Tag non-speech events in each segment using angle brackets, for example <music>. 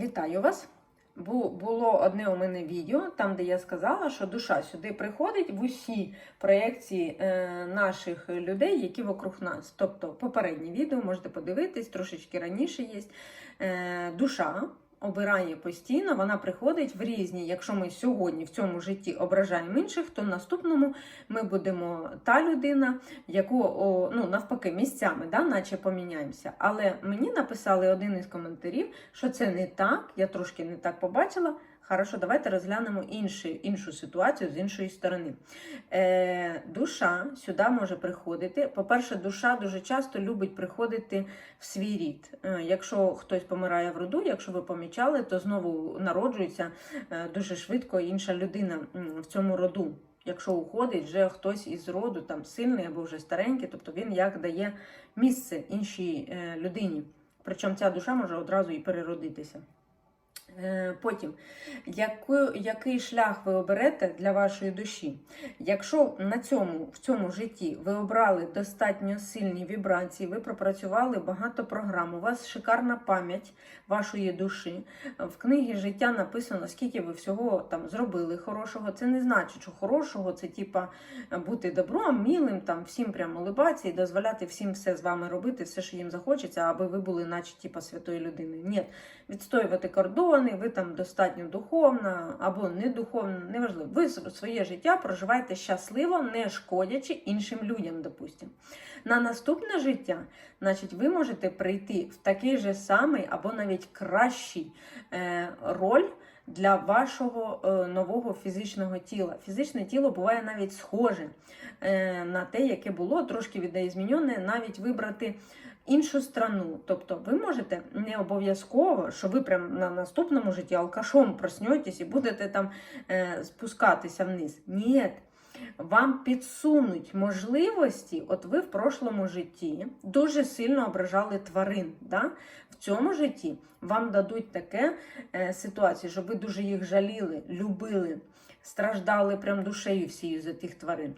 Вітаю вас! Бу- Було одне у мене відео, там, де я сказала, що душа сюди приходить в усі проєкції е, наших людей, які вокруг нас. Тобто попереднє відео можете подивитись, трошечки раніше є. Е, душа обирає постійно, вона приходить в різні. Якщо ми сьогодні в цьому житті ображаємо інших, то в наступному ми будемо та людина, яку ну, навпаки місцями, да, наче поміняємося. Але мені написали один із коментарів, що це не так, я трошки не так побачила. Хорошо, давайте розглянемо інші, іншу ситуацію з іншої сторони. Е, душа сюди може приходити. По-перше, душа дуже часто любить приходити в свій рід. Е, якщо хтось помирає в роду, якщо ви помічали, то знову народжується е, дуже швидко інша людина в цьому роду. Якщо уходить вже хтось із роду, там сильний або вже старенький, тобто він як дає місце іншій е, людині. Причому ця душа може одразу і переродитися. Е, Потім, яку, який шлях ви оберете для вашої душі? Якщо на цьому, в цьому житті ви обрали достатньо сильні вібрації, ви пропрацювали багато програм, у вас шикарна пам'ять вашої душі. В книгі життя написано, скільки ви всього там зробили хорошого. Це не значить, що хорошого це типа бути добром, мілим, там всім прямо улибатися і дозволяти всім все з вами робити, все, що їм захочеться, аби ви були, наче типа святої людини. Ні, відстоювати кордони, ви там достатньо духовна або не духовна, неважливо. Ви своє життя проживаєте щасливо, не шкодячи іншим людям, допустимо. На наступне життя, значить, ви можете прийти в такий же самий або навіть кращий е, роль. Для вашого е, нового фізичного тіла. Фізичне тіло буває навіть схоже е, на те, яке було, трошки відеозміньоне, навіть вибрати іншу страну. Тобто ви можете не обов'язково, що ви прям на наступному житті алкашом проснетесь і будете там е, спускатися вниз. Ні. Вам підсунуть можливості, от ви в прошлому житті дуже сильно ображали тварин. Да? В цьому житті вам дадуть таке е, ситуацію, що ви дуже їх жаліли, любили, страждали прям душею всією за тих тварин.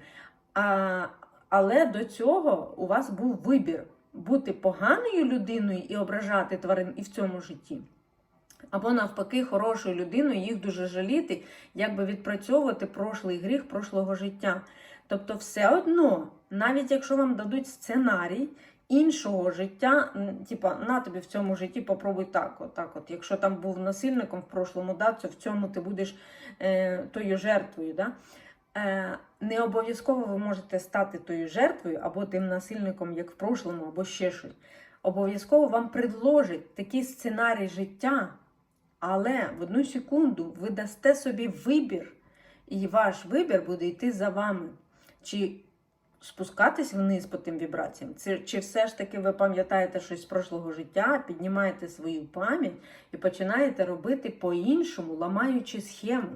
А, але до цього у вас був вибір бути поганою людиною і ображати тварин і в цьому житті. Або навпаки, хорошою людиною, їх дуже жаліти, якби відпрацьовувати прошлий гріх прошлого життя. Тобто, все одно, навіть якщо вам дадуть сценарій іншого життя, типа на тобі в цьому житті попробуй так, от, от. Якщо там був насильником в прошлому, да, то в цьому ти будеш е, тою жертвою. Да? Е, не обов'язково ви можете стати тою жертвою або тим насильником, як в прошлому, або ще щось. Обов'язково вам предложать такий сценарій життя, але в одну секунду ви дасте собі вибір, і ваш вибір буде йти за вами. Чи спускатись вниз по тим вібраціям, чи, чи все ж таки ви пам'ятаєте щось з прошлого життя, піднімаєте свою пам'ять і починаєте робити по-іншому, ламаючи схему,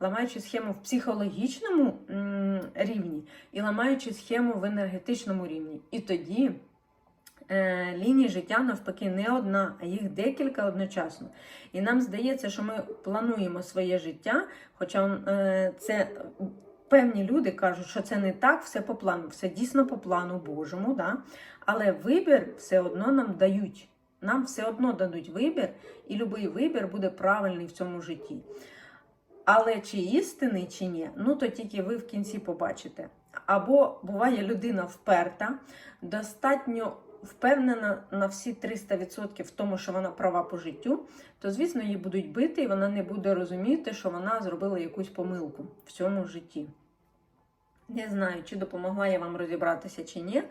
ламаючи схему в психологічному рівні і ламаючи схему в енергетичному рівні. І тоді е, ліній життя навпаки не одна, а їх декілька одночасно. І нам здається, що ми плануємо своє життя, хоча е, це. Певні люди кажуть, що це не так, все по плану, все дійсно по плану Божому, да? але вибір все одно нам дають. Нам все одно дадуть вибір, і будь-який вибір буде правильний в цьому житті. Але чи істинний, чи ні, ну то тільки ви в кінці побачите. Або буває людина вперта, достатньо впевнена на всі 300% в тому, що вона права по життю, то, звісно, її будуть бити, і вона не буде розуміти, що вона зробила якусь помилку в цьому житті. Не знаю, чи допомогла я вам розібратися чи ні,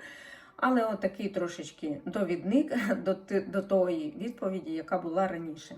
але отакий трошечки довідник <laughs> до, до тої відповіді, яка була раніше.